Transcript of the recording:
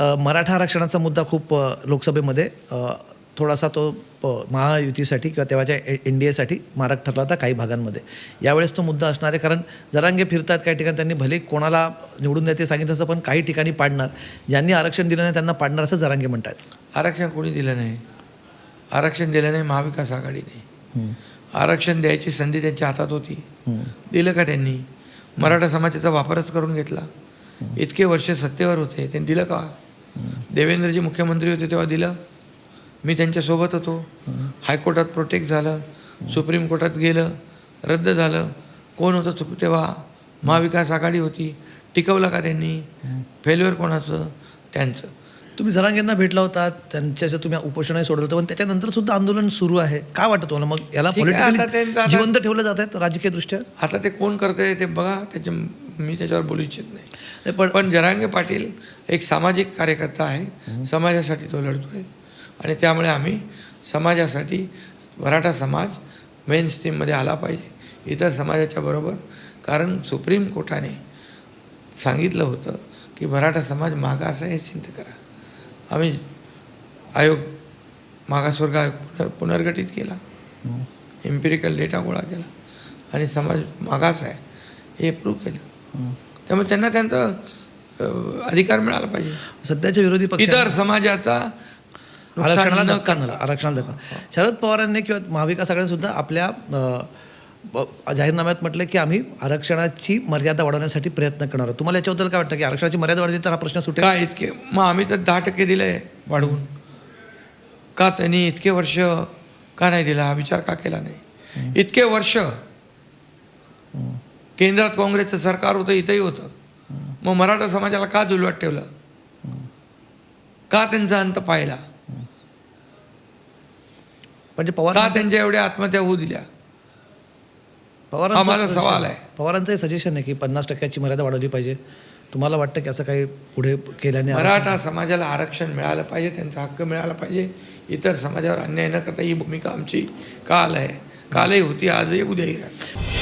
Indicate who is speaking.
Speaker 1: मराठा आरक्षणाचा मुद्दा खूप लोकसभेमध्ये थोडासा तो महायुतीसाठी किंवा तेव्हाच्या एन डी एसाठी मारक ठरला होता काही भागांमध्ये. यावेळेस तो मुद्दा असणार आहे कारण जरांगे फिरतात काही ठिकाणी त्यांनी भले कोणाला निवडून द्यायचे सांगितलं असं पण काही ठिकाणी पाडणार. ज्यांनी आरक्षण दिलं नाही त्यांना पाडणार असं जरांगे म्हणतात.
Speaker 2: आरक्षण कोणी दिलं नाही? आरक्षण दिलं नाही महाविकास आघाडीने. आरक्षण द्यायची संधी त्यांच्या हातात होती. दिलं का त्यांनी? मराठा समाजाचा वापरच करून घेतला. इतके वर्ष सत्तेवर होते. त्यांनी दिलं का? देवेंद्रजी मुख्यमंत्री होते तेव्हा दिलं. मी त्यांच्यासोबत होतो. हायकोर्टात प्रोटेक्ट झालं. सुप्रीम कोर्टात गेलं. रद्द झालं. कोण होतं तेव्हा महाविकास आघाडी होती. टिकवलं का त्यांनी? फेल्युअर कोणाचं? त्यांचं.
Speaker 1: तुम्ही जरांगेंना भेटला होता. त्यांच्याशी तुम्ही उपोषणही सोडलं होतं. पण त्याच्यानंतर सुद्धा आंदोलन सुरू आहे. काय वाटतं तुम्हाला? मग याला
Speaker 2: आहे, त्यांचं
Speaker 1: जिवंत ठेवलं जात आहेत राजकीय दृष्ट्या
Speaker 2: आता ते कोण करतंय ते बघा. त्याच्या मी त्याच्यावर बोलू इच्छित नाही.
Speaker 1: पण
Speaker 2: पण जरांगे पाटील एक सामाजिक कार्यकर्ता आहे. समाजासाठी तो लढतोय. आणि त्यामुळे आम्ही समाजासाठी मराठा समाज मेन स्ट्रीममध्ये आला पाहिजे. इतर समाजाच्या बरोबर कारण सुप्रीम कोर्टाने सांगितलं होतं की मराठा समाज मागास आहे हे सिद्ध करा. आम्ही आयोग मागासवर्ग आयोग पुनर पुनर्गठित केला. एम्पिरिकल डेटा गोळा केला. आणि समाज मागास आहे हे प्रूव्ह केलं. त्यामुळे त्यांना त्यांचा अधिकार मिळाला पाहिजे.
Speaker 1: सध्याच्या विरोधी पक्ष
Speaker 2: इतर समाजाचा
Speaker 1: आरक्षणाला धक्का. झाला. आरक्षणाला धक्का शरद पवारांनी किंवा महाविकास आघाडीने सुद्धा आपल्या जाहीरनाम्यात म्हटलं की आम्ही आरक्षणाची मर्यादा वाढवण्यासाठी प्रयत्न करणार आहोत. तुम्हाला याच्याबद्दल काय वाटतं की आरक्षणाची मर्यादा वाढली तर हा प्रश्न सुटेल?
Speaker 2: का इतके मग आम्ही तर दहा टक्के दिले वाढवून. का त्यांनी इतके वर्ष का नाही दिला? हा विचार का केला नाही? इतके वर्ष केंद्रात काँग्रेसचं सरकार होतं इथंही होतं. मग मराठा समाजाला का जुलवात ठेवलं? का त्यांचा अंत पाहिला?
Speaker 1: म्हणजे पवार
Speaker 2: का त्यांच्या एवढ्या आत्महत्या होऊ दिल्या?
Speaker 1: पवारांचं
Speaker 2: हा माझा सवाल आहे.
Speaker 1: पवारांचंही सजेशन आहे की पन्नास टक्क्याची मर्यादा वाढवली पाहिजे. तुम्हाला वाटतं की असं काही पुढे केल्याने
Speaker 2: मराठा समाजाला आरक्षण मिळालं पाहिजे त्यांचा हक्क मिळाला पाहिजे. इतर समाजावर अन्याय न करता ही भूमिका आमची काल आहे. कालही होती आजही उद्याही राहणार